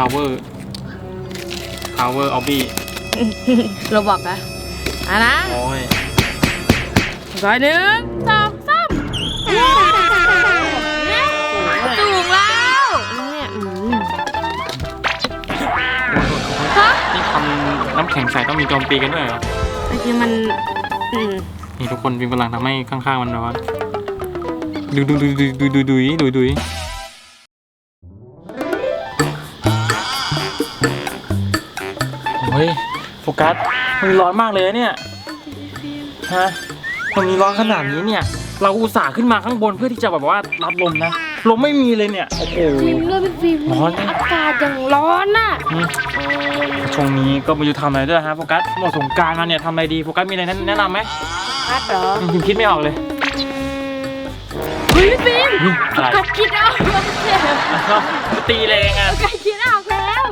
power power obby เราบอกอะอะนะโอ้ยร้อยหนึ่งสองสามเนี่ยสูงแล้วเนี่ยอืมฮะนี่ทำน้ำแข็งใส่ต้องมีโจมตีกันด้วยเหรอ จริงๆมันอืมนี่ทุกคนพิมพ์กำลังทำให้ข้างๆมันแบบว่าดูดูดูดูดูดูดูดูดู ฮ้ยโฟกัสมันร้อนมากเลยนะเนี่ยฮะมันมีร้อนขนาดนี้เนี่ย เราอุตส่าห์ขึ้นมาข้างบนเพื่อที่จะแบบว่ารับลมนะลมไม่มีเลยเนี่ยโอ้โหฟิล์มเลยเป็นฟิล์มร้อนนะอากาศอย่างร้อนน่ะอืมช่วงนี้ก็ไม่รู้ทำอะไรด้วยฮะโฟกัสหมดสงกรารมาเนี่ยทำอะไรดีโฟกัสมีอะไรแนะนำไหมพัดเหรออืมพิมคิดไม่ออกเลยเฮ้ยฟิล์มนี่อะไรกัดคิดออกแล้วเจ็บอ้าวจะตีแรงอะกัดคิดออกแล้ว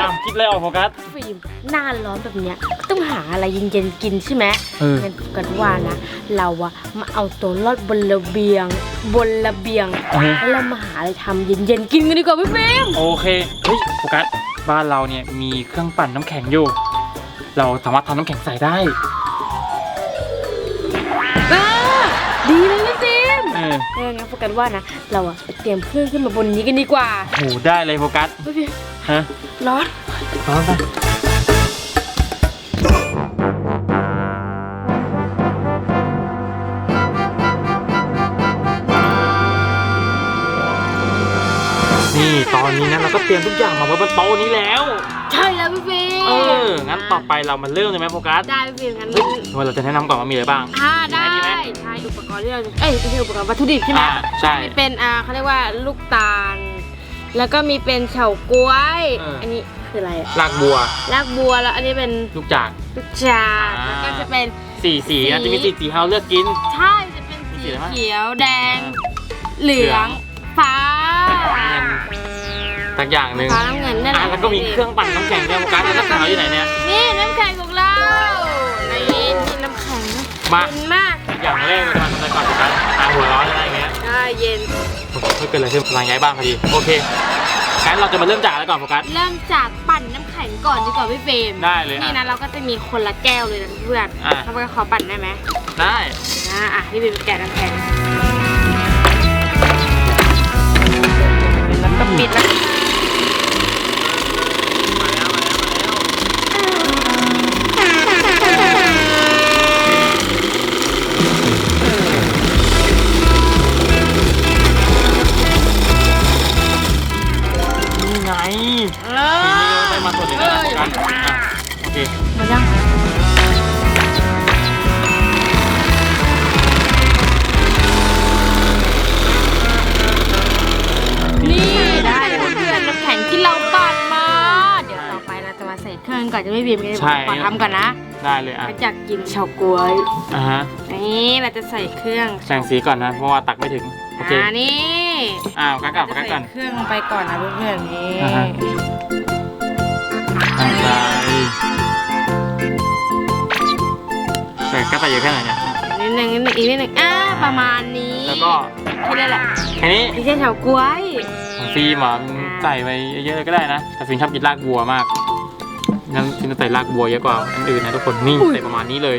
อ้าวคิดอะไรออกโฟกัสฟิล์มหน้าร้อนแบบเนี้ยก็ต้องหาอะไรเย็นๆกินใช่ไหมเออ งั้นกันว่านะ เราอะมาเอาตัวรอดบนระเบียง บนระเบียงอือฮึ แล้วเรามาหาอะไรทำเย็นๆกินกันดีกว่าพี่ฟิล์มโอเคเฮ้ยโฟกัสบ้านเราเนี่ยมีเครื่องปั่นน้ำแข็งอยู่ เราสามารถทำน้ำแข็งใส่ได้ อ่าดีเลยพี่ฟิล์ม เออเอองั้นโฟกัสว่านะ เราอะไปเตรียมเครื่องขึ้นมาบนนี้กันดีกว่าโหได้เลยโฟกัสพี่ฟิล์มฮะร้อนร้อนไปนี่ตอนนี้นะเราก็เตรียมทุกอย่างมาไว้บนโต๊ะนี้แล้วใช่แล้วพี่ฟิล์ม เออ งั้นต่อไปเรามาเริ่มเลยไหมโฟกัสได้พี่ฟิล์มงั้นเฮ้ยว่าเราจะแนะนำก่อนว่ามีอะไรบ้าง อ่าได้ดีไหมใช่อุปกรณ์ที่เราจะเอ้ยไม่ใช่อุปกรณ์วัตถุดิบใช่ไหมอ่าใช่ มีเป็นอ่าเขาเรียกว่าลูกตาล แล้วก็มีเป็นเฉาก๊วย เอออั อันนี้คืออะไรอะรากบัว รากบัวแล้วอันนี้เป็นลูกจาก ลูกจากอ่า แล้วก็จะเป็น สีสีนะสี จะมีสีสีให้เราเลือกกิน ใช่จะเป็นสีสีอะไรบ้างเขียวแดง เหลือง ฟ้าเงิน สักอย่างหนึ่งฟ้าน้ำเงินนั่นแหอะละแล้วก็มีเครื่องปั่นน้ำแข็งด้วยโฟกัสแล้วน้ำแข็งเราอยู่ไหนเนี่ยนี่น้ำแข็งของเราในนี่น้ำแข็งมาเย็นมากอย่างแรกเราจะมาทำอะไรก่อนโฟกัสอ่าหัวร้อนอะไรอย่างเงี้ยใช่เย็นไม่เกิดอะไรขึ้นพลังย้ายบ้านพอดีโอเคงั้นเราจะมาเริ่มจากอะไรก่อนโฟกัส เริ่มจากปั่นน้ำแข็งก่อนดีกว่าพี่เฟรมได้เลยนี่อะนะเราก็จะมีคนละแก้วเลยนะเพื่อนอะเขาไปขอปั่นได้ไหมได้อะอะพี่เฟรมแกะน้ำแข็งแล้วก็ปิดแล้ว องก่อนจะไม่บีบกันใช่ ขอทำก่อนนะได้เลยอะมาจากกินเฉาก๊วย อะฮะนี่เราจะใส่เครื่องแบ่งสีก่อนนะเพราะว่าตักไม่ถึงโอเคอ่านี่อ้าวกักก่อนจะกักใส่ก่อน เครื่องลงไปก่อนนะเพื่อนๆนี่อ่าฮะใส่ใส่กักใส่เยอะแค่ไหนเนี่ยนิดนึงนิดนึงอีกนิดนึงอ่าประมาณนี้แล้วก็แค่นี้แหละแค่นี้ไม่ใช่เฉาก๊วยของฟิล์มอะมันใส่ไปเยอะๆก็ได้นะแต่ฟิล์มชอบกินรากบัวมาก งั้นฟิล์มจะใส่รากบัวเยอะกว่าอันอื่นนะทุกคนนี่ใส่ประมาณนี้เลย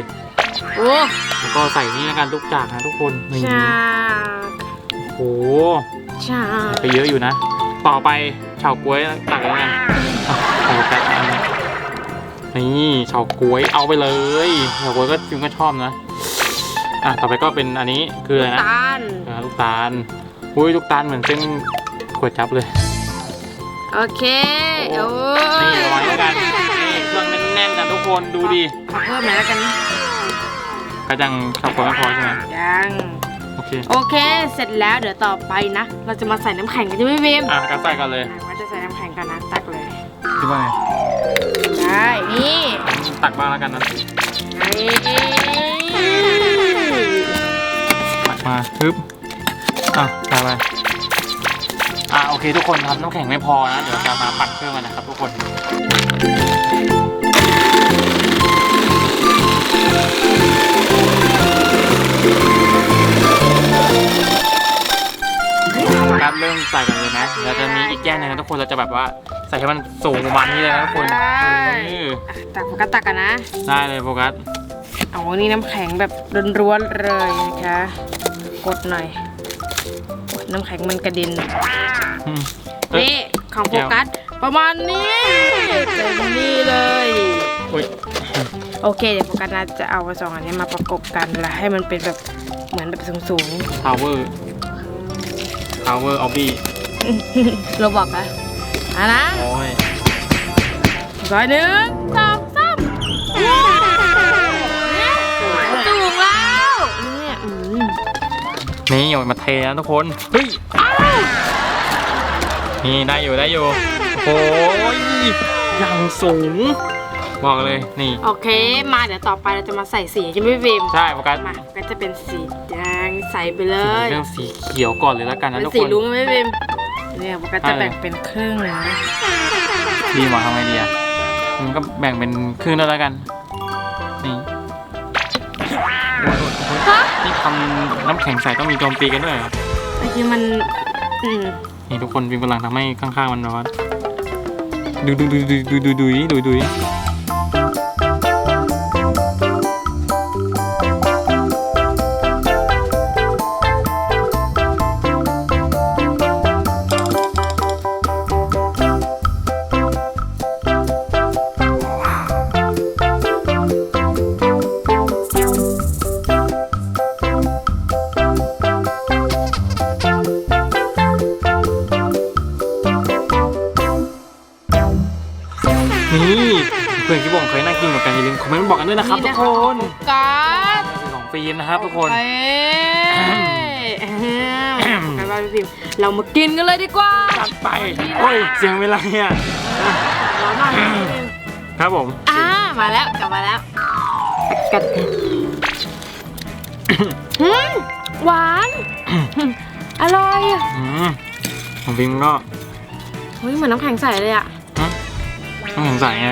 โอ้แล้วก็ใส่นี่แล้วกันลูกจากนะทุกคนนี่ชาโอ้โหชาไปเยอะอยู่นะต่อไปเฉาก๊วยตักยังไงเอาเอาแป๊บอันนี้นี่เฉาก๊วยเอาไปเลยเฉาก๊วยก็ฟิล์มก็ชอบนะอะต่อไปก็เป็นอันนี้คืออะไรนะตาลอ่าลูกตาลอุ้ยลูกตาลเหมือนเส้นก๋วยจั๊บเลย โอเคโอ้นี่ระวังแล้วกัน คนดูดิขอเพิ่มหน่อยแล้วกันกระจังขับคนไม่พอใช่ไหมยังโอเคโอเค เสร็จแล้วเดี๋ยวต่อไปนะ เราจะมาใส่น้ำแข็งกันใช่ไหมพี่บีมอะกัดใส่กันเลยอะว่าจะใส่น้ำแข็งกันนะตักเลยคิดว่าไงได้นี่ตักบ้างแล้วกันนะนี่ตักมาปึ๊บอะใส่ไปอะโอเคทุกคนครับน้ำแข็งไม่พอนะ เดี๋ยวเราจะมาปั่นเครื่องกันนะครับทุกคน การเริ่มใส่กันเลยนะเราจะมีอีกแก้วหนึงนะทุกคนเราจะแบบว่าใส่ให้มันสูงประมาณนี้เลยนะทุกคนได้ เอออะตักโฟกัสตักกันนะได้เลยโฟกัสเอานี่น้ำแข็งแบบร้วนๆเลยนะคะ กดหน่อยโอ๊ยน้ำแข็งมันกระเด็น อืมเอ้ย นี่ของโฟกัสประมาณนี้เต็มนี่เลย อุ้ย โอเคเดี๋ยวโฟกัสนะจะเอาสองอันนี้มาประกบกันแล้วให้มันเป็นแบบเหมือนแบบสูงทาวเวอร์ทาวเวอร์ออบบี้ๆเราบอกนะอะนะโอ้ยร้อยหนึ่งสองสามสูงแล้วเนี่ยอืมนี่อย่ามาเทนะทุกคนเฮ้ยนี่ได้อยู่ได้อยู่โอ้ยอย่างสูง บอกเลยนี่ โอเค มาเดี๋ยวต่อไปเราจะมาใส่สีใช่ไหมพี่ฟิล์มใช่โฟกัสมาก็จะเป็นสีแดงใส่ไปเลสียเรื่องสีเขียวก่อนเลยแล้วกันนะเป็นทุกสีคนลุ้งไหมพี่ฟิล์มเนี่ยมันก็จะได้เลยแบ่งเป็นครึ่งนะดีหมาทำไงดีอะมันก็แบ่งเป็นครึ่งด้วยแล้วกันนี่โอ้ยโอ้ยโอ้ยนี่ทำน้ำแข็งใส่ต้องมีโจมตีกันด้วยเหรอเมื่อกี้มันอืมนี่ทุกคนพิมพ์กำลังทำให้ข้างๆมันร้อนดูดูดูดูดูดูดูดูดู นี่เพื่อนที่บอกเคยน่ากินเหมือนกันอย่าลืมคอมเมนต์บอกกันด้วยนะครับทุกคนการ์ดของฟิล์มนะครับทุกคนไปกันว่าพี่ฟิล์มเรามากินกันเลยดีกว่าจัดไปโอ้ยเสียงเวลาเนี่ยร้อนมากเลยพี่ฟิล์มครับผมอ่ามาแล้วกลับมาแล้วกัดอืมหวานอร่อยอืมของฟิล์มก็เฮ้ยเหมือนน้ำแข็งใสเลยอะฮะ ต้องสงสัยไง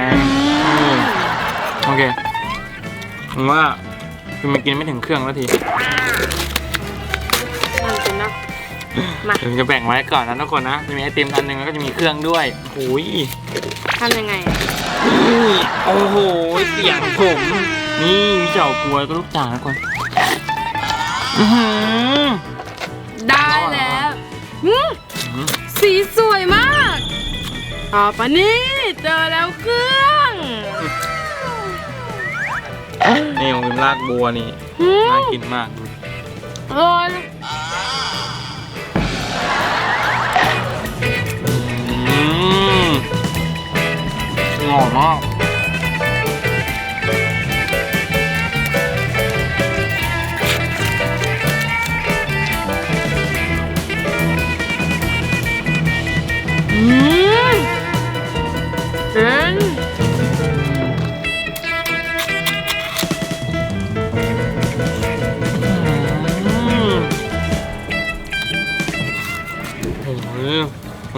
เออโอเค ผมว่าฟิล์มมากินไม่ถึงเครื่องแล้วทีมันเป็นนะมาผมจะแบ่งไว้ก่อนนะทุกคนนะ จะมีไอติมอันหนึงแล้วก็จะมีเครื่องด้วยโอ้ยทำยังไงอะนี่โอ้โห เสียงผม นี่มีเจ้ากล้วยก็ลูกจ่างนะทุกคนอื้อหือ ได้แล้วอืมอื้อสีสวยมากต่อไปนี้ เจอแล้วเครื่องนี่ของฟิล์มลากบัวนี่อืมน่ากินมากดูอร่อยอืมหอมมาก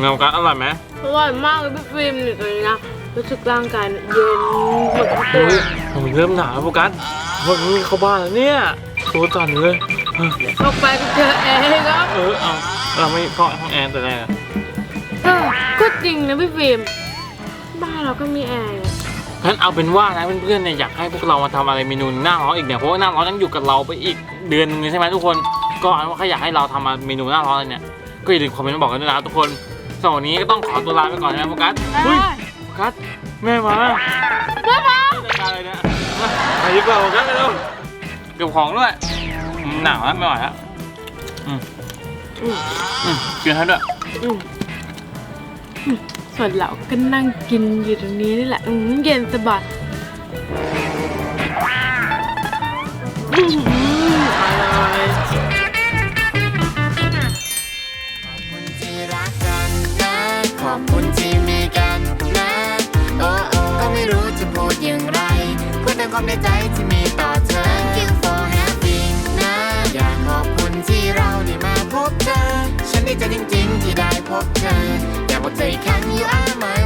งากันอร่อยไหมอร่อยมากเลยพี่ฟิล์มเนี่ยตอนนี้นะรู้สึกร่างกายเนี่ยเย็นหมดทั้งตัเฮ้วยผมเริ่มหนาวแล้วโฟกัสวันนี้เข้าบ้านแล้วเนี่ยตัวสั่นเลยเออออกไปก็เจอแอร์ครับเออเอาเราไม่เข้าห้องแอร์แต่แรกอะเออก็จริงนะพี่ฟิล์มบ้านเราก็มีแอร์ไงงั้นเอาเป็นว่านะเพื่อนๆเนี่ยอยากให้พวกเรามาทำอะไรเมนูหน้าร้อนอีกเนี่ยเพราะว่าหน้าร้อนยังอยู่กับเราไปอีกเดือนนึงเลยใช่ไหมทุกคน ก็เอาเป็นว่าใครอยากให้เราทำมาเมนูหน้าร้อนอะไรเนี่ยก็อย่าลืมคอมเมนต์มาบอกกันด้วยนะครับทุกคน สำหรับวันนี้ก็ต้องขอตัวลาไปก่อนนะโฟกัสได้เฮ้ยโฟกัสแม่มาได้ปะรายการอะไรเนี่ยไปดีกว่าโฟกัสไปเร็วเก็บของด้วยอืมหนาวแล้วไม่ไหวแล้วอืมอืมอืมกินให้ด้วยอืมอืมส่วนเราก็นั่งกินอยู่ตรงนี้นี่แหละอืมเย็นสบาย อบคุณที่มีกันนะ โอ้โอ้ก็ไม่รู้จะพูดอย่างไรพูดตามความในใจที่มีต่อเธอ Thank you for having นะ อยากขอบคุณที่เราได้มาพบเธอ ฉันดีใจจริงๆที่ได้พบเธอ อยากบอกเธออีกครั้ง you are my